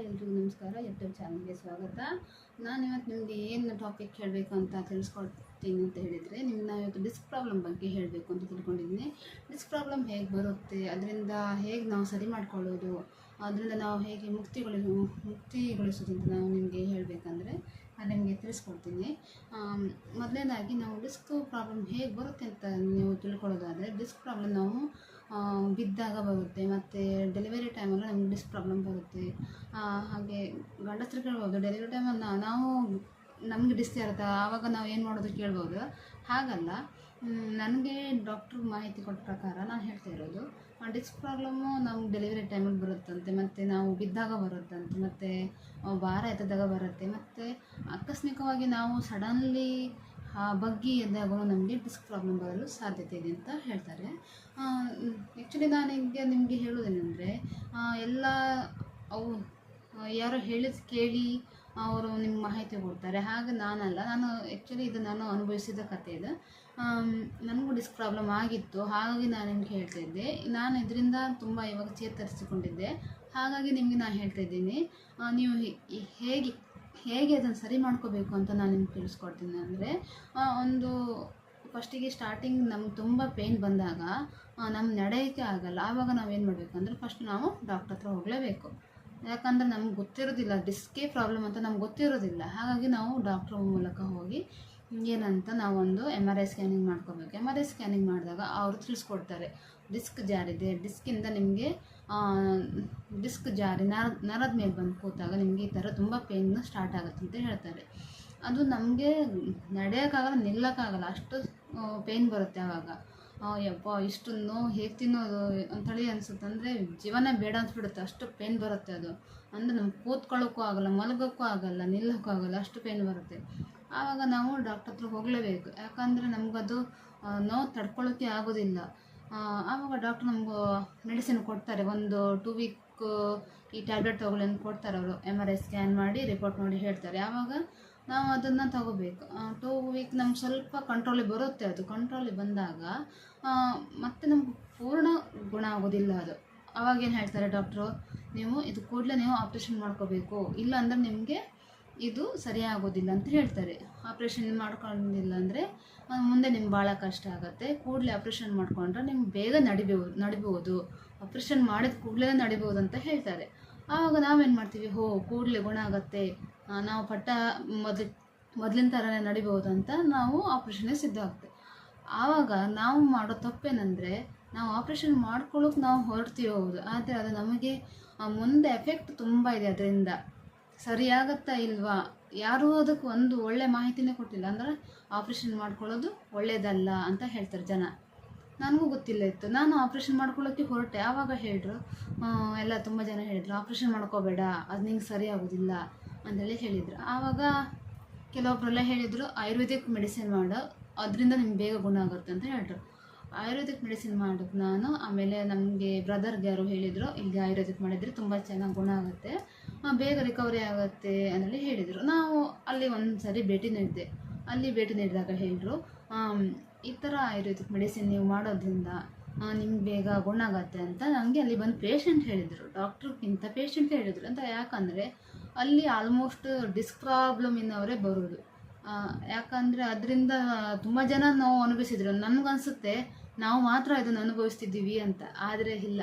ಎಲ್ರಿಗೂ ನಮಸ್ಕಾರ. ಯೂಟ್ಯೂಬ್ ಚಾನಲ್ಗೆ ಸ್ವಾಗತ. ನಾನು ಇವತ್ತು ನಿಮಗೆ ಏನು ಟಾಪಿಕ್ ಹೇಳಬೇಕು ಅಂತ ತಿಳಿಸ್ಕೊಡ್ತೀನಿ ಅಂತ ಹೇಳಿದರೆ ನಿಮ್ಗೆ ನಾವು ಇವತ್ತು ಡಿಸ್ಕ್ ಪ್ರಾಬ್ಲಮ್ ಬಗ್ಗೆ ಹೇಳಬೇಕು ಅಂತ ತಿಳ್ಕೊಂಡಿದ್ದೀನಿ ಡಿಸ್ಕ್ ಪ್ರಾಬ್ಲಮ್ ಹೇಗೆ ಬರುತ್ತೆ, ಅದರಿಂದ ಹೇಗೆ ನಾವು ಸರಿ ಮಾಡ್ಕೊಳ್ಳೋದು, ಅದರಿಂದ ನಾವು ಹೇಗೆ ಮುಕ್ತಿಗೊಳಿ, ಮುಕ್ತಿಗೊಳಿಸೋದು ಅಂತ ನಾವು ನಿಮಗೆ ಹೇಳಬೇಕಂದ್ರೆ ನಾನು ನಿಮಗೆ ತಿಳಿಸ್ಕೊಡ್ತೀನಿ. ಮೊದಲನೇದಾಗಿ ನಾವು ಡಿಸ್ಕ್ ಪ್ರಾಬ್ಲಮ್ ಹೇಗೆ ಬರುತ್ತೆ ಅಂತ ನೀವು ತಿಳ್ಕೊಳ್ಳೋದಾದರೆ ಡಿಸ್ಕ್ ಪ್ರಾಬ್ಲಮ್ ನಾವು ಬಿದ್ದಾಗ ಬರುತ್ತೆ. ಮತ್ತು ಡೆಲಿವರಿ ಟೈಮಲ್ಲಿ ನಮ್ಗೆ ಡಿಸ್ ಪ್ರಾಬ್ಲಮ್ ಬರುತ್ತೆ. ಹಾಗೆ ಗಂಡಸ್ರು ಕೇಳ್ಬೋದು ಡೆಲಿವರಿ ಟೈಮಲ್ಲಿ ನಾವು ನಮಗೆ ಡಿಸ್ ಇರುತ್ತೆ? ಆವಾಗ ನಾವು ಏನು ಮಾಡೋದು ಕೇಳ್ಬೋದು. ಹಾಗಲ್ಲ. ನನಗೆ ಡಾಕ್ಟ್ರ್ ಮಾಹಿತಿ ಕೊಟ್ಟ ಪ್ರಕಾರ ನಾನು ಹೇಳ್ತಾ ಇರೋದು ಡಿಸ್ಕ್ ಪ್ರಾಬ್ಲಮ್ಮು ನಮ್ಗೆ ಡೆಲಿವರಿ ಟೈಮಲ್ಲಿ ಬರುತ್ತಂತೆ. ಮತ್ತು ನಾವು ಬಿದ್ದಾಗ ಬರುತ್ತಂತೆ. ಮತ್ತು ಭಾರ ಎತ್ತದಾಗ ಬರುತ್ತೆ. ಮತ್ತು ಆಕಸ್ಮಿಕವಾಗಿ ನಾವು ಸಡನ್ಲಿ ಬಗ್ಗಿ ಎದ್ದಾಗೂ ನಮಗೆ ಡಿಸ್ಕ್ ಪ್ರಾಬ್ಲಮ್ ಬರಲು ಸಾಧ್ಯತೆ ಇದೆ ಅಂತ ಹೇಳ್ತಾರೆ. ಆ್ಯಕ್ಚುಲಿ ನಾನು ನಿಮಗೆ ಹೇಳೋದೇನೆಂದರೆ ಎಲ್ಲ ಅವು ಆ, ಯಾರೋ ಹೇಳಿದ ಕೇಳಿ ಅವರು ನಿಮ್ಗೆ ಮಾಹಿತಿ ಕೊಡ್ತಾರೆ. ಹಾಗೆ ನಾನಲ್ಲ ನಾನು ಆ್ಯಕ್ಚುಲಿ ಇದು ನಾನು ಅನುಭವಿಸಿದ ಕಥೆ ಇದು. ನನಗೂ ಡಿಸ್ಕ್ ಪ್ರಾಬ್ಲಮ್ ಆಗಿತ್ತು ಹಾಗಾಗಿ ನಾನು ನಿಮ್ಗೆ ಹೇಳ್ತಾ ಇದ್ದೆ. ನಾನು ಇದರಿಂದ ತುಂಬ ಇವಾಗ ಚೇತರಿಸಿಕೊಂಡಿದ್ದೆ. ಹಾಗಾಗಿ ನಿಮಗೆ ನಾನು ಹೇಳ್ತಾ ಇದ್ದೀನಿ. ನೀವು ಹೇಗೆ ಹೇಗೆ ಅದನ್ನು ಸರಿ ಮಾಡ್ಕೋಬೇಕು ಅಂತ ನಾನು ನಿಮ್ಗೆ ತಿಳಿಸ್ಕೊಡ್ತೀನಿ ಅಂದರೆ ಒಂದು ಫಸ್ಟಿಗೆ ಸ್ಟಾರ್ಟಿಂಗ್ ನಮ್ಗೆ ತುಂಬ ಪೇಯ್ನ್ ಬಂದಾಗ ನಮ್ಮ ನಡೆಯೋಕ್ಕೆ ಆಗಲ್ಲ. ಆವಾಗ ನಾವೇನು ಅಂದರೆ ಫಸ್ಟ್ ನಾವು ಡಾಕ್ಟ್ರ್ ಹತ್ರ ಹೋಗಲೇಬೇಕು. ಯಾಕಂದರೆ ನಮ್ಗೆ ಗೊತ್ತಿರೋದಿಲ್ಲ ಡಿಸ್ಕೇ ಪ್ರಾಬ್ಲಮ್ ಅಂತ ನಮ್ಗೆ ಗೊತ್ತಿರೋದಿಲ್ಲ. ಹಾಗಾಗಿ ನಾವು ಡಾಕ್ಟ್ರ್ ಮೂಲಕ ಹೋಗಿ ಏನಂತ ನಾವೊಂದು ಎಂ ಆರ್ ಐ ಸ್ಕ್ಯಾನಿಂಗ್ ಮಾಡ್ಕೋಬೇಕು. ಎಂ ಆರ್ ಐ ಸ್ಕ್ಯಾನಿಂಗ್ ಮಾಡಿದಾಗ ಅವರು ತಿಳಿಸ್ಕೊಡ್ತಾರೆ. ಡಿಸ್ಕ್ ಜಾರಿದೆ. ಡಿಸ್ಕಿಂದ ನಿಮಗೆ ಡಿಸ್ಕ್ ಜಾರಿ, ನರ, ನರದ ಮೇಲೆ ಬಂದು ಕೂತಾಗ ನಿಮಗೆ ಈ ಥರ ತುಂಬ ಪೇನ್ ಸ್ಟಾರ್ಟ್ ಆಗುತ್ತೆ ಅಂತ ಹೇಳ್ತಾರೆ. ಅದು ನಮಗೆ ನಡೆಯೋಕ್ಕಾಗಲ್ಲ, ನಿಲ್ಲೋಕ್ಕಾಗಲ್ಲ. ಅಷ್ಟು ಪೇನ್ ಬರುತ್ತೆ ಆವಾಗ. ಯಪ್ಪ ಇಷ್ಟು ನೋವು ಹೇಗೆ ತಿನ್ನೋದು ಅಂಥೇಳಿ ಅನಿಸುತ್ತೆ. ಅಂದರೆ ಜೀವನ ಬೇಡ ಅನ್ಸ್ಬಿಡುತ್ತೆ. ಅಷ್ಟು ಪೇನ್ ಬರುತ್ತೆ ಅದು. ಅಂದರೆ ನಮ್ಗೆ ಕೂತ್ಕೊಳ್ಳೋಕ್ಕೂ ಆಗಲ್ಲ, ಮಲಗೋಕ್ಕೂ ಆಗಲ್ಲ, ನಿಲ್ಲೋಕ್ಕೂ ಆಗಲ್ಲ, ಅಷ್ಟು ಪೇನ್ ಬರುತ್ತೆ. ಆವಾಗ ನಾವು ಡಾಕ್ಟರ್ ಹತ್ರ ಹೋಗಲೇಬೇಕು. ಯಾಕಂದರೆ ನಮಗದು ನೋವು ತಡ್ಕೊಳ್ಳೋಕ್ಕೆ ಆಗೋದಿಲ್ಲ. ಆವಾಗ ಡಾಕ್ಟ್ರ್ ನಮಗೂ ಮೆಡಿಸಿನ್ ಕೊಡ್ತಾರೆ. ಒಂದು ಟೂ ವೀಕ್ ಈ ಟ್ಯಾಬ್ಲೆಟ್ ತೊಗೊಳ್ಳಿ ಅಂತ ಕೊಡ್ತಾರೆ ಅವರು. ಎಂ ಆರ್ ಐ ಸ್ಕ್ಯಾನ್ ಮಾಡಿ ರಿಪೋರ್ಟ್ ನೋಡಿ ಹೇಳ್ತಾರೆ. ಆವಾಗ ನಾವು ಅದನ್ನು ತಗೋಬೇಕು. ಟೂ ವೀಕ್ ನಮ್ಗೆ ಸ್ವಲ್ಪ ಕಂಟ್ರೋಲಿಗೆ ಬರುತ್ತೆ ಅದು. ಕಂಟ್ರೋಲಿಗೆ ಬಂದಾಗ ಮತ್ತೆ ನಮ್ಗೆ ಪೂರ್ಣ ಗುಣ ಆಗೋದಿಲ್ಲ ಅದು. ಅವಾಗೇನು ಹೇಳ್ತಾರೆ ಡಾಕ್ಟ್ರು ನೀವು ಇದು ಕೂಡಲೇ ನೀವು ಆಪ್ರೇಷನ್ ಮಾಡ್ಕೋಬೇಕು. ಇಲ್ಲ ಅಂದರೆ ನಿಮಗೆ ಇದು ಸರಿಯಾಗೋದಿಲ್ಲ ಅಂತ ಹೇಳ್ತಾರೆ. ಆಪ್ರೇಷನ್ ಮಾಡ್ಕೊಂಡಿಲ್ಲ ಅಂದರೆ ಮುಂದೆ ನಿಮ್ಗೆ ಭಾಳ ಕಷ್ಟ ಆಗುತ್ತೆ. ಕೂಡಲೇ ಆಪ್ರೇಷನ್ ಮಾಡ್ಕೊಂಡ್ರೆ ನಿಮ್ಗೆ ಬೇಗ ನಡಿಬೋದು ನಡಿಬೋದು. ಆಪ್ರೇಷನ್ ಮಾಡಿದ ಕೂಡಲೇ ನಡಿಬೋದು ಅಂತ ಹೇಳ್ತಾರೆ. ಆವಾಗ ನಾವೇನು ಮಾಡ್ತೀವಿ? ಹೋ, ಕೂಡಲೇ ಗುಣ ಆಗುತ್ತೆ. ನಾವು ಪಟ್ಟ ಮೊದಲು, ಮೊದಲಿನ ಥರನೇ ನಡಿಬೋದು ಅಂತ ನಾವು ಆಪ್ರೇಷನ್ಗೆ ಸಿದ್ಧ ಆಗ್ತೇವೆ. ಆವಾಗ ನಾವು ಮಾಡೋ ತಪ್ಪೇನೆಂದರೆ, ನಾವು ಆಪ್ರೇಷನ್ ಮಾಡ್ಕೊಳ್ಳೋಕೆ ನಾವು ಹೊರಡ್ತೀವಿ ಹೌದು. ಆದರೆ ಅದು ನಮಗೆ ಮುಂದೆ ಎಫೆಕ್ಟ್ ತುಂಬ ಇದೆ ಅದರಿಂದ. ಸರಿಯಾಗತ್ತಾ ಇಲ್ವಾ? ಯಾರೂ ಅದಕ್ಕೆ ಒಂದು ಒಳ್ಳೆ ಮಾಹಿತಿನೇ ಕೊಟ್ಟಿಲ್ಲ. ಅಂದರೆ ಆಪ್ರೇಷನ್ ಮಾಡ್ಕೊಳ್ಳೋದು ಒಳ್ಳೆಯದಲ್ಲ ಅಂತ ಹೇಳ್ತಾರೆ ಜನ. ನನಗೂ ಗೊತ್ತಿಲ್ಲ ಇತ್ತು. ನಾನು ಆಪ್ರೇಷನ್ ಮಾಡ್ಕೊಳ್ಳೋಕ್ಕೆ ಹೊರಟೆ. ಆವಾಗ ಹೇಳಿದ್ರು ಎಲ್ಲ ತುಂಬ ಜನ ಹೇಳಿದರು ಆಪ್ರೇಷನ್ ಮಾಡ್ಕೋಬೇಡ, ಅದು ನಿಂಗೆ ಸರಿ ಆಗೋದಿಲ್ಲ ಅಂತೇಳಿ ಹೇಳಿದರು. ಆವಾಗ ಕೆಲವೊಬ್ಬರೆಲ್ಲ ಹೇಳಿದರು, ಆಯುರ್ವೇದಿಕ್ ಮೆಡಿಸಿನ್ ಮಾಡು, ಅದರಿಂದ ನಿಮ್ಗೆ ಬೇಗ ಗುಣ ಆಗುತ್ತೆ ಅಂತ ಹೇಳಿದ್ರು ಆಯುರ್ವೇದಿಕ್ ಮೆಡಿಸಿನ್ ಮಾಡೋದು ನಾನು, ಆಮೇಲೆ ನಮಗೆ ಬ್ರದರ್ಗೆ ಯಾರು ಹೇಳಿದರು ಇಲ್ಲಿ ಆಯುರ್ವೇದಿಕ್ ಮಾಡಿದರೆ ತುಂಬ ಚೆನ್ನಾಗಿ ಗುಣ ಆಗುತ್ತೆ ಬೇಗ ರಿಕವರಿ ಆಗುತ್ತೆ ಅಂತೇಳಿ ಹೇಳಿದರು. ನಾವು ಅಲ್ಲಿ ಒಂದು ಸರಿ ಭೇಟಿ ನೀಡಿದೆ. ಅಲ್ಲಿ ಭೇಟಿ ನೀಡಿದಾಗ ಹೇಳಿದ್ರು ಈ ಥರ ಆಯುರ್ವೇದಿಕ್ ಮೆಡಿಸಿನ್ ನೀವು ಮಾಡೋದ್ರಿಂದ ನಿಮ್ಗೆ ಬೇಗ ಗುಣ ಆಗುತ್ತೆ ಅಂತ ನನಗೆ ಅಲ್ಲಿ ಬಂದು ಪೇಷಂಟ್ ಹೇಳಿದರು. ಡಾಕ್ಟ್ರಿಗಿಂತ ಪೇಷಂಟ್ ಹೇಳಿದರು. ಅಂತ ಯಾಕಂದರೆ, ಅಲ್ಲಿ ಆಲ್ಮೋಸ್ಟ್ ಡಿಸ್ಕ್ ಪ್ರಾಬ್ಲಮ್ ಇನ್ನವರೇ ಬರೋದು. ಯಾಕಂದರೆ ಅದರಿಂದ ತುಂಬ ಜನ ನೋವು ಅನುಭವಿಸಿದ್ರು. ನನಗನ್ಸುತ್ತೆ, ನಾವು ಮಾತ್ರ ಇದನ್ನು ಅನುಭವಿಸ್ತಿದ್ದೀವಿ ಅಂತ. ಆದರೆ ಇಲ್ಲ.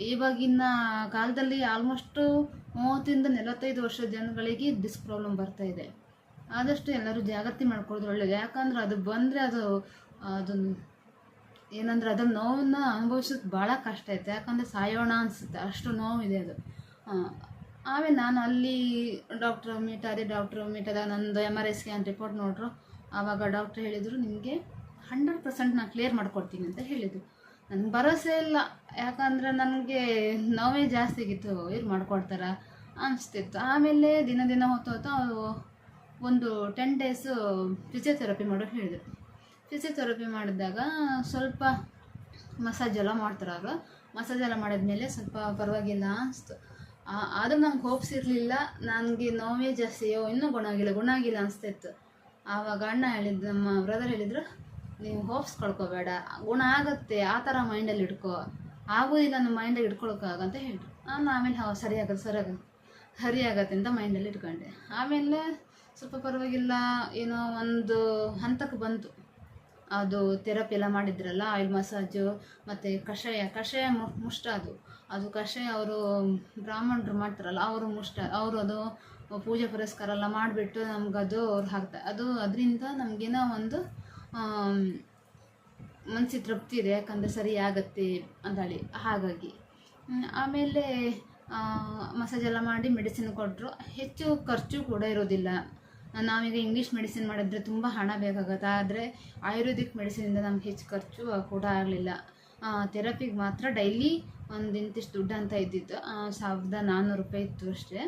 ಇವಾಗಿನ ಕಾಲದಲ್ಲಿ ಆಲ್ಮೋಸ್ಟು ಮೂವತ್ತರಿಂದ ನಲವತ್ತೈದು ವರ್ಷದ ಜನಗಳಿಗೆ ಡಿಸ್ಕ್ ಪ್ರಾಬ್ಲಮ್ ಬರ್ತಾ ಇದೆ. ಆದಷ್ಟು ಎಲ್ಲರೂ ಜಾಗೃತಿ ಮಾಡ್ಕೊಳ್ಳೋದು ಒಳ್ಳೇದು. ಯಾಕಂದ್ರೆ ಅದು ಬಂದರೆ ಅದು ಅದನ್ನು ಏನಂದ್ರೆ ಅದ್ರ ನೋವನ್ನ ಅನುಭವಿಸೋದು ಭಾಳ ಕಷ್ಟ ಐತೆ ಯಾಕಂದರೆ ಸಾಯೋಣ ಅನಿಸುತ್ತೆ. ಅಷ್ಟು ನೋವಿದೆ ಅದು. ಆಮೇಲೆ ನಾನು ಅಲ್ಲಿ ಡಾಕ್ಟ್ರ್ ಮೀಟ್ ಆದೆ, ಡಾಕ್ಟ್ರು ಮೀಟ್ ಆದಾಗ ನಂದು M R I scan report ನೋಡ್ರು. ಆವಾಗ ಡಾಕ್ಟ್ರ್ ಹೇಳಿದರು, ನಿಮಗೆ ಹಂಡ್ರೆಡ್ ಪರ್ಸೆಂಟ್ ನಾನು ಕ್ಲಿಯರ್ ಮಾಡ್ಕೊಡ್ತೀನಿ ಅಂತ ಹೇಳಿದರು. ನನಗೆ ಭರವಸೆ ಇಲ್ಲ. ಯಾಕಂದರೆ ನನಗೆ ನೋವೇ ಜಾಸ್ತಿ ಆಗಿತ್ತು. ಇವ್ರು ಮಾಡ್ಕೊಡ್ತಾರ? ಅನಿಸ್ತಿತ್ತು. ಆಮೇಲೆ ದಿನ ದಿನ ಹೊತ್ತು ಹೊತ್ತು ಅವರು ಒಂದು ಟೆನ್ ಡೇಸು ಫಿಸಿಯೋಥೆರಪಿ ಮಾಡೋಕೆ ಹೇಳಿದರು. ಫಿಸಿಯೋಥೆರಪಿ ಮಾಡಿದಾಗ ಸ್ವಲ್ಪ ಮಸಾಜ್ ಎಲ್ಲ ಮಾಡ್ತಾರೆ ಅವರು. ಮಸಾಜ್ ಎಲ್ಲ ಮಾಡಿದ್ಮೇಲೆ ಸ್ವಲ್ಪ ಪರವಾಗಿಲ್ಲ ಅನಿಸ್ತು. ಆದರೂ ನಂಗೆ ಹೋಪ್ಸ್ ಇರಲಿಲ್ಲ. ನನಗೆ ನೋವೇ ಜಾಸ್ತಿಯೋ ಇನ್ನೂ ಗುಣ ಆಗಿಲ್ಲ ಗುಣ ಆಗಿಲ್ಲ ಅನಿಸ್ತಿತ್ತು. ಆವಾಗ ಅಣ್ಣ ಹೇಳಿದ್ದು ನಮ್ಮ ಬ್ರದರ್ ಹೇಳಿದ್ರು, ನೀವು ಹೋಪ್ಸ್ ಕಳ್ಕೊಬೇಡ. ಗುಣ ಆಗುತ್ತೆ, ಆ ಥರ ಮೈಂಡಲ್ಲಿ ಇಟ್ಕೋ. ಆಗೋದಿಲ್ಲ ನಮ್ಮ ಮೈಂಡಲ್ಲಿ ಇಟ್ಕೊಳಕ್ಕಾಗ ಅಂತ ಹೇಳಿದ್ರು. ನಾನು ಆಮೇಲೆ, ಹೌದು ಸರಿ ಆಗುತ್ತೆ ಸರಿ ಅಂತ ಮೈಂಡಲ್ಲಿ ಇಟ್ಕೊಂಡೆ. ಆಮೇಲೆ ಸ್ವಲ್ಪ ಪರವಾಗಿಲ್ಲ, ಏನೋ ಒಂದು ಹಂತಕ್ಕೆ ಬಂತು. ಅದು ಥೆರಪಿ ಎಲ್ಲ ಮಾಡಿದ್ರಲ್ಲ ಆಯಿಲ್ ಮಸಾಜು ಮತ್ತು ಕಷಾಯ ಕಷಾಯ ಮುಷ್ಟ ಅದು. ಅದು ಕಷಾಯ ಅವರು ಬ್ರಾಹ್ಮಣರು ಮಾಡ್ತಾರಲ್ಲ, ಅವರು ಮುಷ್ಟ, ಅವರು ಅದು ಪೂಜೆ ಪುರಸ್ಕಾರ ಎಲ್ಲ ಮಾಡಿಬಿಟ್ಟು ನಮಗದು ಅವ್ರು ಹಾಕ್ತಾರೆ ಅದು ಅದರಿಂದ ನಮಗೇನೋ ಒಂದು ಮನಸ್ಸಿಗೆ ತೃಪ್ತಿ ಇದೆ, ಯಾಕಂದರೆ ಸರಿ ಆಗತ್ತೆ ಅಂತೇಳಿ. ಹಾಗಾಗಿ ಆಮೇಲೆ ಮಸಾಜ್ ಎಲ್ಲ ಮಾಡಿ ಮೆಡಿಸಿನ್ ಕೊಟ್ಟರು ಹೆಚ್ಚು ಖರ್ಚು ಕೂಡ ಇರೋದಿಲ್ಲ. ನಾವೀಗ ಇಂಗ್ಲೀಷ್ ಮೆಡಿಸಿನ್ ಮಾಡಿದ್ರೆ ತುಂಬ ಹಣ ಬೇಕಾಗುತ್ತೆ. ಆದರೆ ಆಯುರ್ವೇದಿಕ್ ಮೆಡಿಸಿನಿಂದ ನಮ್ಗೆ ಹೆಚ್ಚು ಖರ್ಚು ಕೂಡ ಆಗಲಿಲ್ಲ. ಥೆರಪಿಗೆ ಮಾತ್ರ ಡೈಲಿ ಒಂದು ಇಂತಿಷ್ಟು ದುಡ್ಡು ಅಂತ ಇದ್ದಿತ್ತು ಸಾವಿರದ ನಾನ್ನೂರು ರೂಪಾಯಿ ಇತ್ತು ಅಷ್ಟೇ.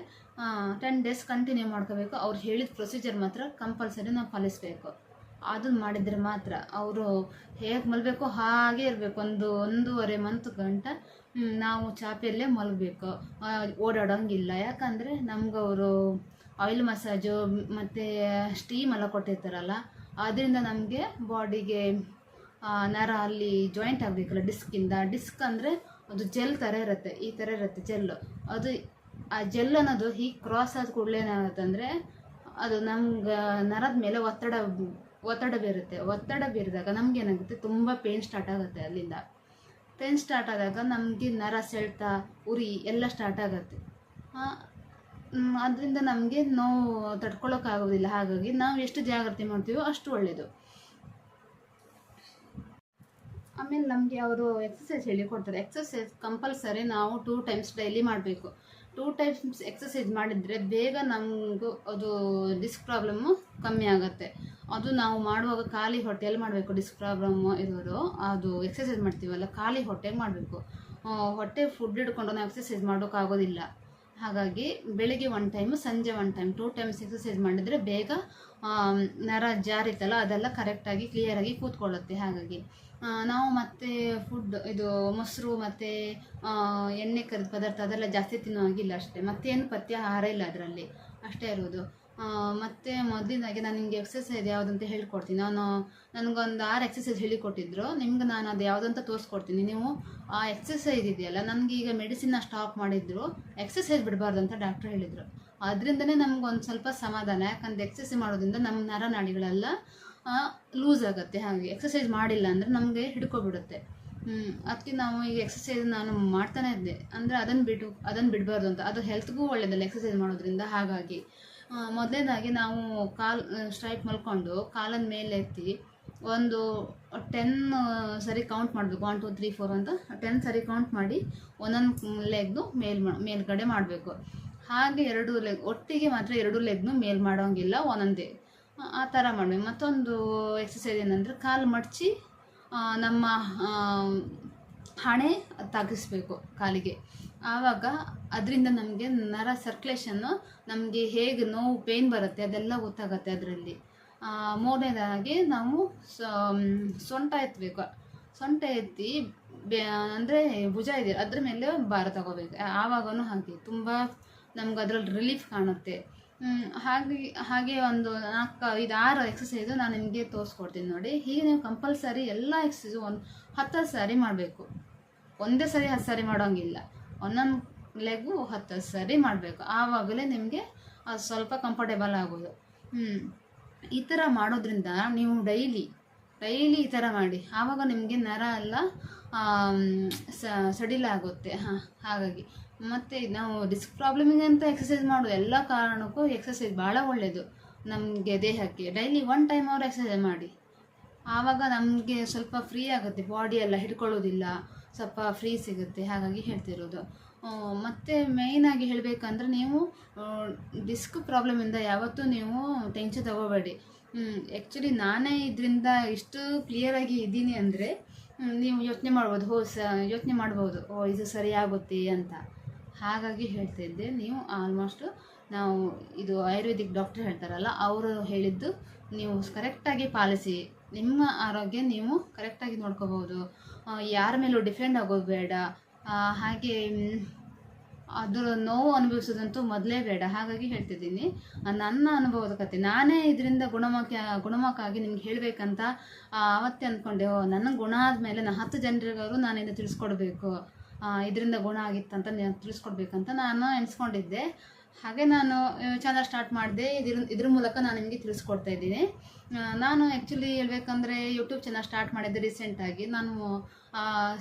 ಟೆನ್ ಡೇಸ್ ಕಂಟಿನ್ಯೂ ಮಾಡ್ಕೋಬೇಕು. ಅವ್ರು ಹೇಳಿದ ಪ್ರೊಸೀಜರ್ ಮಾತ್ರ ಕಂಪಲ್ಸರಿ ನಾವು ಪಾಲಿಸಬೇಕು. ಅದು ಮಾಡಿದರೆ ಮಾತ್ರ ಅವರು ಹೇಗೆ ಮಲಗಬೇಕು ಹಾಗೆ ಇರಬೇಕು. ಒಂದು ಒಂದೂವರೆ ಮಂತ್ ಗಂಟ ನಾವು ಚಾಪೆಯಲ್ಲೇ ಮಲಗಬೇಕು. ಓಡಾಡೋಂಗಿಲ್ಲ. ಯಾಕಂದರೆ ನಮ್ಗೆ ಅವರು ಆಯಿಲ್ ಮಸಾಜು ಮತ್ತು ಸ್ಟೀಮ್ ಎಲ್ಲ ಕೊಟ್ಟಿರ್ತಾರಲ್ಲ, ಅದರಿಂದ ನಮಗೆ ಬಾಡಿಗೆ ನರ ಅಲ್ಲಿ ಜಾಯಿಂಟ್ ಆಗಬೇಕಲ್ಲ ಡಿಸ್ಕಿಂದ ಡಿಸ್ಕ್ ಅಂದರೆ ಅದು ಜೆಲ್ ಥರ ಇರುತ್ತೆ, ಈ ಥರ ಇರುತ್ತೆ ಜೆಲ್ಲು ಅದು, ಆ ಜೆಲ್ ಅನ್ನೋದು ಹೀಗೆ ಕ್ರಾಸ್ ಆದ ಕೂಡಲೇ ಏನಾಗುತ್ತಂದರೆ, ಅದು ನಮ್ಗೆ, ನರದ ಮೇಲೆ ಒತ್ತಡ ಒತ್ತಡ ಬೀರುತ್ತೆ. ಒತ್ತಡ ಬೀರಿದಾಗ ನಮ್ಗೆ ಏನಾಗುತ್ತೆ, ತುಂಬ ಪೇನ್ ಸ್ಟಾರ್ಟ್ ಆಗುತ್ತೆ ಅಲ್ಲಿಂದ. ಪೇನ್ ಸ್ಟಾರ್ಟ್ ಆದಾಗ ನಮಗೆ ನರ, ಸೆಳ್ತ, ಉರಿ ಎಲ್ಲ ಸ್ಟಾರ್ಟ್ ಆಗುತ್ತೆ. ಅದರಿಂದ ನಮಗೆ ನೋವು ತಡ್ಕೊಳ್ಳೋಕ್ಕಾಗೋದಿಲ್ಲ ಹಾಗಾಗಿ ನಾವು ಎಷ್ಟು ಜಾಗ್ರತೆ ಮಾಡ್ತೀವೋ ಅಷ್ಟು ಒಳ್ಳೆಯದು ಆಮೇಲೆ ನಮಗೆ ಅವರು ಎಕ್ಸಸೈಸ್ ಹೇಳಿಕೊಡ್ತಾರೆ ಎಕ್ಸಸೈಸ್ ಕಂಪಲ್ಸರಿ ನಾವು ಟೂ ಟೈಮ್ಸ್ ಡೈಲಿ ಮಾಡಬೇಕು. ಟೂ ಟೈಮ್ಸ್ ಎಕ್ಸಸೈಸ್ ಮಾಡಿದರೆ ಬೇಗ ನಮಗೂ ಅದು ಡಿಸ್ಕ್ ಪ್ರಾಬ್ಲಮ್ಮು ಕಮ್ಮಿ ಆಗುತ್ತೆ. ಅದು ನಾವು ಮಾಡುವಾಗ ಖಾಲಿ ಹೊಟ್ಟೆಯಲ್ಲಿ ಮಾಡಬೇಕು ಡಿಸ್ಕ್ ಪ್ರಾಬ್ಲಮ್ಮು ಇರೋರು ಅದು ಎಕ್ಸಸೈಸ್ ಮಾಡ್ತೀವಲ್ಲ ಖಾಲಿ ಹೊಟ್ಟೆಗೆ ಮಾಡಬೇಕು. ಹೊಟ್ಟೆ ಫುಡ್ ಹಿಡ್ಕೊಂಡು ನಾವು ಎಕ್ಸಸೈಸ್ ಮಾಡೋಕ್ಕಾಗೋದಿಲ್ಲ ಹಾಗಾಗಿ ಬೆಳಿಗ್ಗೆ ಒನ್ ಟೈಮು ಸಂಜೆ one time two times exercise ಮಾಡಿದರೆ ಬೇಗ ನರ ಜಾರಿತಲ್ಲ ಅದೆಲ್ಲ ಕರೆಕ್ಟಾಗಿ ಕ್ಲಿಯರಾಗಿ ಕೂತ್ಕೊಳ್ಳುತ್ತೆ ಹಾಗಾಗಿ. ನಾವು ಮತ್ತೆ ಫುಡ್ ಇದು ಮೊಸರು ಮತ್ತು ಎಣ್ಣೆ ಕರಿದ ಪದಾರ್ಥ ಅದೆಲ್ಲ ಜಾಸ್ತಿ ತಿನ್ನೋ ಹಾಗಿಲ್ಲ ಅಷ್ಟೇ. ಮತ್ತೇನು ಪಥ್ಯ, ಆಹಾರ ಇಲ್ಲ ಅದರಲ್ಲಿ. ಅಷ್ಟೇ ಇರೋದು ಮತ್ತೆ ಮೊದಲಿನಾಗೆ ನಾನು ನಿಮಗೆ ಎಕ್ಸಸೈಸ್ ಯಾವುದಂತ ಹೇಳ್ಕೊಡ್ತೀನಿ. ನಾನು, ನನಗೊಂದು ಆರು ಎಕ್ಸಸೈಸ್ ಹೇಳಿಕೊಟ್ಟಿದ್ರು. ನಿಮ್ಗೆ ನಾನು ಅದು ಯಾವುದಂತ ತೋರಿಸ್ಕೊಡ್ತೀನಿ. ನೀವು ಆ ಎಕ್ಸಸೈಸ್ ಇದೆಯಲ್ಲ, ನನಗೆ ಈಗ ಮೆಡಿಸಿನ್ನ ಸ್ಟಾಪ್ ಮಾಡಿದ್ರು ಎಕ್ಸಸೈಸ್ ಬಿಡಬಾರ್ದು ಅಂತ ಡಾಕ್ಟ್ರು ಹೇಳಿದರು. ಅದರಿಂದನೇ ನಮ್ಗೆ ಒಂದು ಸ್ವಲ್ಪ ಸಮಾಧಾನ. ಯಾಕಂದ್ರೆ ಎಕ್ಸಸೈಸ್ ಮಾಡೋದ್ರಿಂದ ನಮ್ಮ ನರನಾಡಿಗಳೆಲ್ಲ ಲೂಸ್ ಆಗುತ್ತೆ. ಹಾಗೆ ಎಕ್ಸಸೈಸ್ ಮಾಡಿಲ್ಲ ಅಂದರೆ ನಮಗೆ ಹಿಡ್ಕೊಬಿಡುತ್ತೆ. ಅದಕ್ಕೆ ನಾವು ಈಗ ಎಕ್ಸಸೈಸ್ ನಾನು ಮಾಡ್ತಾನೆ ಇದ್ದೆ. ಅಂದರೆ ಅದನ್ನು ಬಿಟ್ಟು ಅದನ್ನು ಬಿಡಬಾರ್ದು ಅಂತ. ಅದು ಹೆಲ್ತ್ಗೂ ಒಳ್ಳೆಯದಲ್ಲ ಎಕ್ಸಸೈಸ್ ಮಾಡೋದ್ರಿಂದ. ಹಾಗಾಗಿ ಮೊದಲನೇದಾಗಿ ನಾವು ಕಾಲು ಸ್ಟ್ರೈಟ್ ಮಲ್ಕೊಂಡು ಕಾಲನ್ನು ಮೇಲೆ ಎತ್ತಿ ಒಂದು ಟೆನ್ ಸರಿ ಕೌಂಟ್ ಮಾಡಬೇಕು. ಒನ್ ಟು ತ್ರೀ ಫೋರ್ ಅಂತ ಟೆನ್ ಸರಿ ಕೌಂಟ್ ಮಾಡಿ ಒಂದೊಂದು ಲೆಗ್ನು ಮೇಲ್ ಮೇಲ್ಗಡೆ ಮಾಡಬೇಕು. ಹಾಗೆ ಎರಡು ಲೆಗ್ ಒಟ್ಟಿಗೆ ಮಾತ್ರ ಎರಡು ಲೆಗ್ನು ಮೇಲ್ ಮಾಡೋಂಗಿಲ್ಲ, ಒಂದೊಂದೇ. ಆ- ಥರ ಮಾಡಬೇಕು. ಮತ್ತೊಂದು ಎಕ್ಸಸೈಸ್ ಏನಂದರೆ ಕಾಲು ಮಡಚಿ ನಮ್ಮ ಹಣೆ ತಗ್ಗಿಸ್ಬೇಕು ಕಾಲಿಗೆ. ಆವಾಗ ಅದರಿಂದ ನಮಗೆ ನರ ಸರ್ಕ್ಯುಲೇಷನ್ನು ನಮಗೆ ಹೇಗೆ ನೋವು ಪೇಯ್ನ್ ಬರುತ್ತೆ, ಅದೆಲ್ಲ ಗೊತ್ತಾಗತ್ತೆ ಅದರಲ್ಲಿ. ಮೂರನೇದಾಗಿ ನಾವು ಸೊಂಟ ಎತ್ತಬೇಕು ಸೊಂಟ ಎತ್ತಿ ಅಂದರೆ ಭುಜ ಇದೆ, ಅದ್ರ ಮೇಲೆ ಭಾರ ತಗೋಬೇಕು. ಆವಾಗೂ ಹಾಗೆ, ತುಂಬ ನಮ್ಗೆ ಅದರಲ್ಲಿ ರಿಲೀಫ್ ಕಾಣುತ್ತೆ. ಹಾಗೆ ಹಾಗೆ ಒಂದು ನಾಲ್ಕು, ಐದು, ಆರು ಎಕ್ಸಸೈಸು ನಾನು ನಿಮಗೆ ತೋರಿಸ್ಕೊಡ್ತೀನಿ ನೋಡಿ. ಹೀಗೆ ನೀವು ಕಂಪಲ್ಸರಿ ಎಲ್ಲ ಎಕ್ಸಸೈಸು ಒಂದು ಹತ್ತು ಸಾರಿ ಮಾಡಬೇಕು. ಒಂದೇ ಸಾರಿ ಹತ್ತು ಸಾರಿ ಮಾಡೋಂಗಿಲ್ಲ. ಒಂದೊಂದು ಲೆಗು ಹತ್ತು ಸರಿ ಮಾಡಬೇಕು. ಆವಾಗಲೇ ನಿಮಗೆ ಸ್ವಲ್ಪ ಕಂಫರ್ಟೇಬಲ್ ಆಗೋದು. ಹ್ಞೂ ಈ ಥರ ಮಾಡೋದ್ರಿಂದ ನೀವು ಡೈಲಿ ಡೈಲಿ ಈ ಥರ ಮಾಡಿ. ಆವಾಗ ನಿಮಗೆ ನರ ಎಲ್ಲ ಸಡಿಲ ಆಗುತ್ತೆ. ಹಾಂ, ಹಾಗಾಗಿ. ಮತ್ತು ನಾವು ಡಿಸ್ಕ್ ಪ್ರಾಬ್ಲಮಿಗೆ ಅಂತ ಎಕ್ಸಸೈಸ್ ಮಾಡೋದು ಎಲ್ಲ ಕಾರಣಕ್ಕೂ ಎಕ್ಸಸೈಸ್ ಭಾಳ ಒಳ್ಳೆಯದು ನಮಗೆ ದೇಹಕ್ಕೆ. ಡೈಲಿ ಒನ್ ಟೈಮ್ ಅವ್ರು ಎಕ್ಸಸೈಸ್ ಮಾಡಿ. ಆವಾಗ ನಮಗೆ ಸ್ವಲ್ಪ ಫ್ರೀ ಆಗುತ್ತೆ. ಬಾಡಿ ಎಲ್ಲ ಹಿಡ್ಕೊಳ್ಳೋದಿಲ್ಲ. ಸ್ವಲ್ಪ ಫ್ರೀ ಸಿಗುತ್ತೆ, ಹಾಗಾಗಿ ಹೇಳ್ತಿರೋದು. ಮತ್ತು ಮೇಯ್ನಾಗಿ ಹೇಳಬೇಕಂದ್ರೆ ನೀವು ಡಿಸ್ಕ್ ಪ್ರಾಬ್ಲಮಿಂದ ಯಾವತ್ತೂ ನೀವು ಟೆನ್ಷನ್ ತಗೋಬೇಡಿ. ಆ್ಯಕ್ಚುಲಿ ನಾನೇ ಇದರಿಂದ ಇಷ್ಟು ಕ್ಲಿಯರಾಗಿ ಇದ್ದೀನಿ ಅಂದರೆ ನೀವು ಯೋಚನೆ ಮಾಡ್ಬೋದು, ಹೋ, ಸ, ಯೋಚನೆ ಮಾಡ್ಬೋದು, ಓ, ಇದು ಸರಿ ಆಗುತ್ತೆ ಅಂತ. ಹಾಗಾಗಿ ಹೇಳ್ತಾ ಇದ್ದೆ, ನೀವು ಆಲ್ಮೋಸ್ಟು ನಾವು ಇದು ಆಯುರ್ವೇದಿಕ್ ಡಾಕ್ಟರ್ ಹೇಳ್ತಾರಲ್ಲ, ಅವರು ಹೇಳಿದ್ದು ನೀವು ಕರೆಕ್ಟಾಗಿ ಪಾಲಿಸಿ, ನಿಮ್ಮ ಆರೋಗ್ಯ ನೀವು ಕರೆಕ್ಟಾಗಿ ನೋಡ್ಕೋಬೋದು ಯಾರ ಮೇಲೂ ಡಿಪೆಂಡ್ ಆಗೋದು ಬೇಡ. ಹಾಗೆ ಅದರ ನೋವು ಅನುಭವಿಸೋದಂತೂ ಮೊದಲೇ ಬೇಡ. ಹಾಗಾಗಿ ಹೇಳ್ತಿದ್ದೀನಿ ನನ್ನ ಅನುಭವದ ಕತೆ. ನಾನೇ ಇದರಿಂದ ಗುಣಮುಖ ಗುಣಮುಖಾಗಿ ನಿಮ್ಗೆ ಹೇಳಬೇಕಂತ ಆವತ್ತೇ ಅಂದ್ಕೊಂಡೆ ಓ, ನನ್ನ ಗುಣ ಆದಮೇಲೆ ನಾನು ಹತ್ತು ಜನರಿಗಾದ್ರು ನಾನು ಇದು ತಿಳಿಸ್ಕೊಡ್ಬೇಕು. ಇದರಿಂದ ಗುಣ ಆಗಿತ್ತಂತ ನೀವು ತಿಳಿಸ್ಕೊಡ್ಬೇಕಂತ ನಾನು ಎಣಿಸ್ಕೊಂಡಿದ್ದೆ ಹಾಗೆ ನಾನು ಚಾನಲ್ ಸ್ಟಾರ್ಟ್ ಮಾಡಿದೆ. ಇದ್ರ ಇದ್ರ ಮೂಲಕ ನಾನು ನಿಮಗೆ ತಿಳಿಸ್ಕೊಡ್ತಾ ಇದ್ದೀನಿ. ನಾನು ಆ್ಯಕ್ಚುಲಿ ಹೇಳ್ಬೇಕಂದ್ರೆ ಯೂಟ್ಯೂಬ್ ಚಾನಲ್ ಸ್ಟಾರ್ಟ್ ಮಾಡಿದ್ದೆ ರೀಸೆಂಟಾಗಿ ನಾನು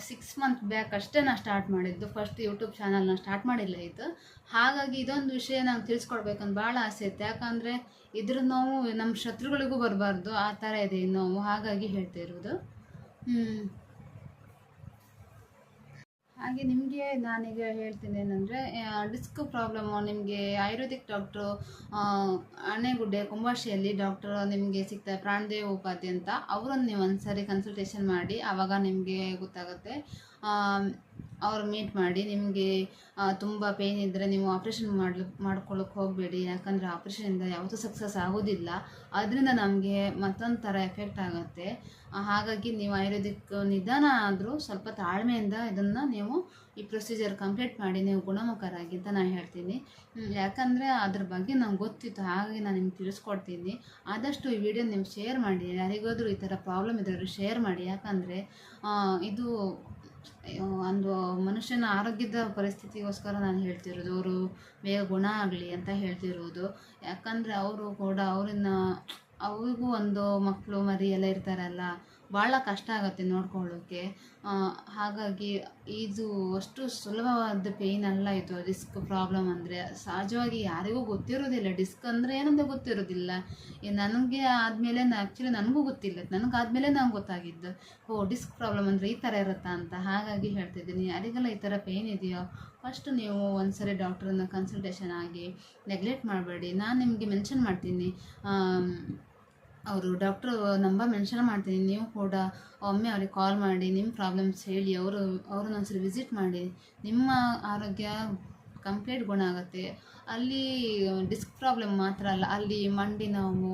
ಸಿಕ್ಸ್ ಮಂತ್ ಬ್ಯಾಕ್ ಅಷ್ಟೇ ನಾನು ಸ್ಟಾರ್ಟ್ ಮಾಡಿದ್ದು. ಫಸ್ಟ್ ಯೂಟ್ಯೂಬ್ ಚಾನಲ್ನ ಸ್ಟಾರ್ಟ್ ಮಾಡಿಲ್ಲ ಇತ್ತು. ಹಾಗಾಗಿ ಇದೊಂದು ವಿಷಯ ನಾನು ತಿಳಿಸ್ಕೊಡ್ಬೇಕಂತ ಭಾಳ ಆಸೆ ಇತ್ತು. ಯಾಕಂದರೆ ಇದ್ರ ನೋವು ನಮ್ಮ ಶತ್ರುಗಳಿಗೂ ಬರಬಾರ್ದು. ಆ ಥರ ಇದೆ ನೋವು. ಹಾಗಾಗಿ ಹೇಳ್ತಾ ಇರೋದು. ಹ್ಮ್. ಹಾಗೆ ನಿಮಗೆ ನಾನೀಗ ಹೇಳ್ತೀನಿ ಏನಂದರೆ ಡಿಸ್ಕ್ ಪ್ರಾಬ್ಲಮ್ಮು ನಿಮಗೆ ಆಯುರ್ವೇದಿಕ್ ಡಾಕ್ಟ್ರು ಆಣೆಗುಡ್ಡೆ ಕುಂಬಾಶಿಯಲ್ಲಿ ಡಾಕ್ಟರ್ ನಿಮಗೆ ಸಿಗ್ತಾರೆ, ಪ್ರಾಣದೇವ ಉಪಾಧ್ಯ ಅಂತ. ಅವರನ್ನು ನೀವು ಒಂದ್ಸರಿ ಕನ್ಸಲ್ಟೇಷನ್ ಮಾಡಿ ಆವಾಗ ನಿಮಗೆ ಗೊತ್ತಾಗುತ್ತೆ. ಅವ್ರು ಮೀಟ್ ಮಾಡಿ ನಿಮಗೆ ತುಂಬ ಪೇಯ್ನ್ ಇದ್ದರೆ ನೀವು ಆಪ್ರೇಷನ್ ಮಾಡ್ಲಿಕ್ಕೆ ಮಾಡ್ಕೊಳ್ಳೋಕೆ ಹೋಗಬೇಡಿ. ಯಾಕಂದರೆ ಆಪ್ರೇಷನಿಂದ ಯಾವತ್ತೂ ಸಕ್ಸಸ್ ಆಗೋದಿಲ್ಲ. ಅದರಿಂದ ನಮಗೆ ಮತ್ತೊಂದು ಥರ ಎಫೆಕ್ಟ್ ಆಗುತ್ತೆ ಹಾಗಾಗಿ ನೀವು ಆಯುರ್ವೇದಿಕ್ ನಿಧಾನ ಆದರೂ ಸ್ವಲ್ಪ ತಾಳ್ಮೆಯಿಂದ ಇದನ್ನು ನೀವು ಈ ಪ್ರೊಸೀಜರ್ ಕಂಪ್ಲೀಟ್ ಮಾಡಿ ನೀವು ಗುಣಮುಖರಾಗಿ ಅಂತ ನಾನು ಹೇಳ್ತೀನಿ. ಯಾಕಂದರೆ ಅದ್ರ ಬಗ್ಗೆ ನಂಗೆ ಗೊತ್ತಿತ್ತು. ಹಾಗಾಗಿ ನಾನು ನಿಮ್ಗೆ ತಿಳಿಸ್ಕೊಡ್ತೀನಿ. ಆದಷ್ಟು ಈ ವಿಡಿಯೋ ನೀವು ಶೇರ್ ಮಾಡಿ. ಯಾರಿಗಾದರೂ ಈ ಥರ ಪ್ರಾಬ್ಲಮ್ ಇದ್ದವರು ಶೇರ್ ಮಾಡಿ. ಯಾಕಂದರೆ ಇದು ಒಂದು ಮನುಷ್ಯನ ಆರೋಗ್ಯದ ಪರಿಸ್ಥಿತಿಗೋಸ್ಕರ ನಾನು ಹೇಳ್ತಿರೋದು, ಅವರು ಬೇಗ ಗುಣ ಆಗಲಿ ಅಂತ ಹೇಳ್ತಿರೋದು. ಯಾಕಂದರೆ ಅವರು ಕೂಡ ಅವರನ್ನ, ಅವ್ರಿಗೂ ಒಂದು ಮಕ್ಕಳು ಮರಿ ಎಲ್ಲ ಇರ್ತಾರಲ್ಲ ಭಾಳ ಕಷ್ಟ ಆಗುತ್ತೆ ನೋಡ್ಕೊಳ್ಳೋಕ್ಕೆ ಹಾಗಾಗಿ ಇದು ಅಷ್ಟು ಸುಲಭವಾದ ಪೇಯ್ನ್ ಅಲ್ಲ ಇದು ಡಿಸ್ಕ್ ಪ್ರಾಬ್ಲಮ್ ಅಂದರೆ. ಸಹಜವಾಗಿ ಯಾರಿಗೂ ಗೊತ್ತಿರೋದಿಲ್ಲ ಡಿಸ್ಕ್ ಅಂದರೆ ಏನಂತ ಗೊತ್ತಿರೋದಿಲ್ಲ ನನಗೆ ಆದಮೇಲೆ ಆ್ಯಕ್ಚುಲಿ ನನಗೂ ಗೊತ್ತಿಲ್ಲ. ನನಗೆ ಆದಮೇಲೆ ನಂಗೆ ಗೊತ್ತಾಗಿದ್ದು. ಓ ಡಿಸ್ಕ್ ಪ್ರಾಬ್ಲಮ್ ಅಂದರೆ ಈ ಥರ ಇರುತ್ತಾ ಅಂತ ಹಾಗಾಗಿ ಹೇಳ್ತಿದ್ದೀನಿ ಯಾರಿಗೆಲ್ಲ ಈ ಥರ ಪೇಯ್ನ್ ಇದೆಯೋ ಫಸ್ಟ್ ನೀವು ಒಂದ್ಸರಿ ಡಾಕ್ಟ್ರನ್ನ ಕನ್ಸಲ್ಟೇಷನ್ ಆಗಿ ನೆಗ್ಲೆಕ್ಟ್ ಮಾಡಬೇಡಿ. ನಾನು ನಿಮಗೆ ಮೆನ್ಷನ್ ಮಾಡ್ತೀನಿ. ಅವರು ಡಾಕ್ಟ್ರು ನಂಬರ್ ಮೆನ್ಷನ್ ಮಾಡ್ತೀನಿ, ನೀವು ಕೂಡ ಒಮ್ಮೆ ಅವ್ರಿಗೆ ಕಾಲ್ ಮಾಡಿ, ನಿಮ್ಮ ಪ್ರಾಬ್ಲಮ್ಸ್ ಹೇಳಿ, ಅವರು ಅವ್ರನ್ನ ಒಂದ್ಸರಿ ವಿಸಿಟ್ ಮಾಡಿ, ನಿಮ್ಮ ಆರೋಗ್ಯ ಕಂಪ್ಲೀಟ್ ಗುಣ ಆಗುತ್ತೆ. ಅಲ್ಲಿ ಡಿಸ್ಕ್ ಪ್ರಾಬ್ಲಮ್ ಮಾತ್ರ ಅಲ್ಲ, ಅಲ್ಲಿ ಮಂಡಿ ನೋವು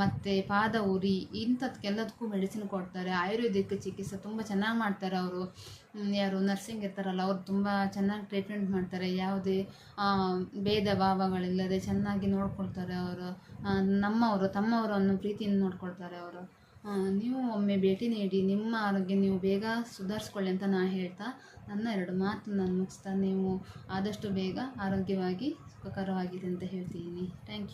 ಮತ್ತು ಪಾದ ಉರಿ, ಇಂಥದ್ಕೆಲ್ಲದಕ್ಕೂ ಮೆಡಿಸಿನ್ ಕೊಡ್ತಾರೆ. ಆಯುರ್ವೇದಿಕ್ ಚಿಕಿತ್ಸೆ ತುಂಬ ಚೆನ್ನಾಗಿ ಮಾಡ್ತಾರೆ ಅವರು. ಯಾರು ನರ್ಸಿಂಗ್ ಇರ್ತಾರಲ್ಲ, ಅವರು ತುಂಬ ಚೆನ್ನಾಗಿ ಟ್ರೀಟ್ಮೆಂಟ್ ಮಾಡ್ತಾರೆ. ಯಾವುದೇ ಭೇದ ಭಾವಗಳಿಲ್ಲದೆ ಚೆನ್ನಾಗಿ ನೋಡ್ಕೊಳ್ತಾರೆ ಅವರು. ನಮ್ಮವರು, ತಮ್ಮವರು ಅನ್ನೋ ಪ್ರೀತಿಯಿಂದ ನೋಡ್ಕೊಳ್ತಾರೆ ಅವರು. ನೀವು ಒಮ್ಮೆ ಭೇಟಿ ನೀಡಿ, ನಿಮ್ಮ ಆರೋಗ್ಯ ನೀವು ಬೇಗ ಸುಧಾರಿಸ್ಕೊಳ್ಳಿ ಅಂತ ನಾನು ಹೇಳ್ತಾ, ನನ್ನ ಎರಡು ಮಾತು ನಾನು ಮುಗಿಸ್ತಾ, ನೀವು ಆದಷ್ಟು ಬೇಗ ಆರೋಗ್ಯವಾಗಿ ಸುಖಕರವಾಗಿದೆ ಅಂತ ಹೇಳ್ತೀನಿ. Thank you